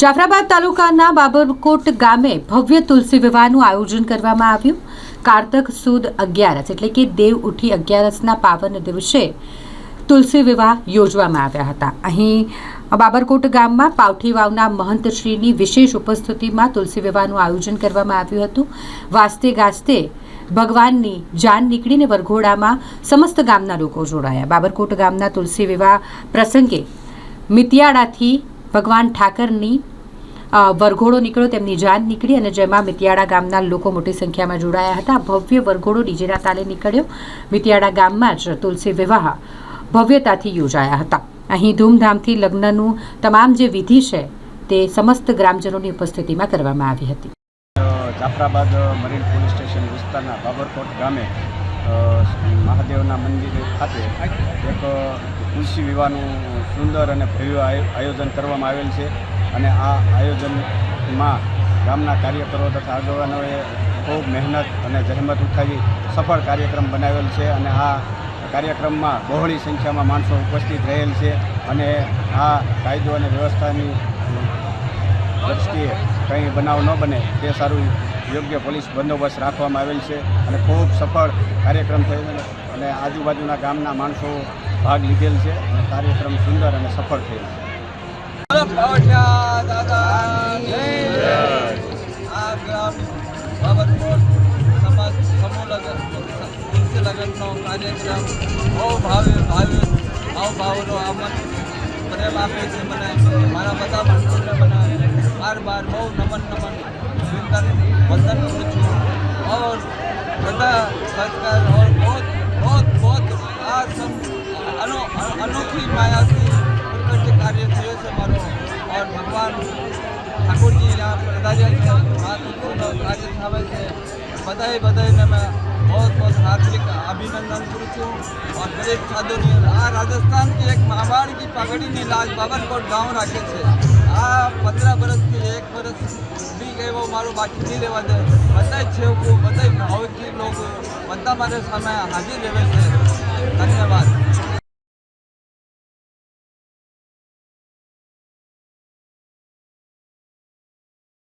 જાફરાબાદ તાલુકાના બાબરકોટ ગામે ભવ્ય તુલસી વિવાહનું આયોજન કરવામાં આવ્યું. કારતક સુદ અગિયારસ એટલે કે દેવ ઉઠી અગિયારસના પાવન દિવસે તુલસી વિવાહ યોજવામાં આવ્યા હતા. અહીં બાબરકોટ ગામમાં પાવઠી વાવના મહંતશ્રીની વિશેષ ઉપસ્થિતિમાં તુલસી વિવાહનું આયોજન કરવામાં આવ્યું હતું. વાસ્તે ગાસ્તે ભગવાનની જાન નીકળીને વરઘોડામાં સમસ્ત ગામના લોકો જોડાયા. બાબરકોટ ગામના તુલસી વિવાહ પ્રસંગે મિતિયાળાથી ભગવાન ઠાકરની વરઘોડો નીકળ્યો, તેમની જાન નીકળી અને જેમાં મિતિયાળા ગામના લોકો મોટી સંખ્યામાં જોડાયા હતા. ભવ્ય વરઘોડો ડીજેના તાલે નીકળ્યો. મિતિયાળા ગામમાં જ તુલસી વિવાહ ભવ્યતાથી યોજાયા હતા. અહીં ધૂમધામથી લગ્નનું તમામ જે વિધિ છે તે સમસ્ત ગ્રામજનોની ઉપસ્થિતિમાં કરવામાં આવી હતી. જાફરાબાદ મરીન પોલીસ સ્ટેશન વિસ્તારના બાબરકોટ ગામે મહાદેવના મંદિર ખાતે એક તુલસી વિવાહનું સુંદર અને ભવ્ય આયો- આયોજન કરવામાં આવેલ છે. અને આ આયોજનમાં ગામના કાર્યકરો તથા આગેવાનોએ ખૂબ મહેનત અને જહેમત ઉઠાવી સફળ કાર્યક્રમ બનાવેલ છે અને આ કાર્યક્રમમાં બહોળી સંખ્યામાં માણસો ઉપસ્થિત રહેલ છે અને આ કાયદો અને વ્યવસ્થાની દ્રષ્ટિએ કંઈ બનાવ ન બને તે સારું યોગ્ય પોલીસ બંદોબસ્ત રાખવામાં આવેલ છે અને ખૂબ સફળ કાર્યક્રમ થયેલ અને આજુબાજુના ગામના માણસો ભાગ લીધેલ છે અને કાર્યક્રમ સુંદર અને સફળ લગ્નનો કાર્યક્રમ બહુ ભાવે ભાવે ભાવ ભાવનો આમન પ્રેમ છે, મને મારા બધા મંત્રોને મને બાર બાર બહુ નમન નમન વંદન વંદન કરું છું और બધા સંસ્કાર और बहुत बहुत बहुत આ સમ અનો અનોખી માયાથી ઉત્કૃષ્ટ કાર્ય થયો છે મારો और ભગવાન ઠાકોરજી यहाँ પધાર્યા છે આ તુલસીનો કાર્ય થાવે છે બધાએ બધાને મેં બહુ બહુ હાર્દિક અભિનંદન કરું છું और દરેક સાધુની આ રાજસ્થાન की એક महाबाड़ की पगड़ी लाल बाबरकोट गांव રાખે છે આ પંદર વર્ષથી એક વર્ષ બી ગયો મારું બાકી નહીં રહેવા દે. બધા છેવકો બધા ભાવકી લોકો, બધા મારે સામે હાજર રહે છે ધન્યવાદ.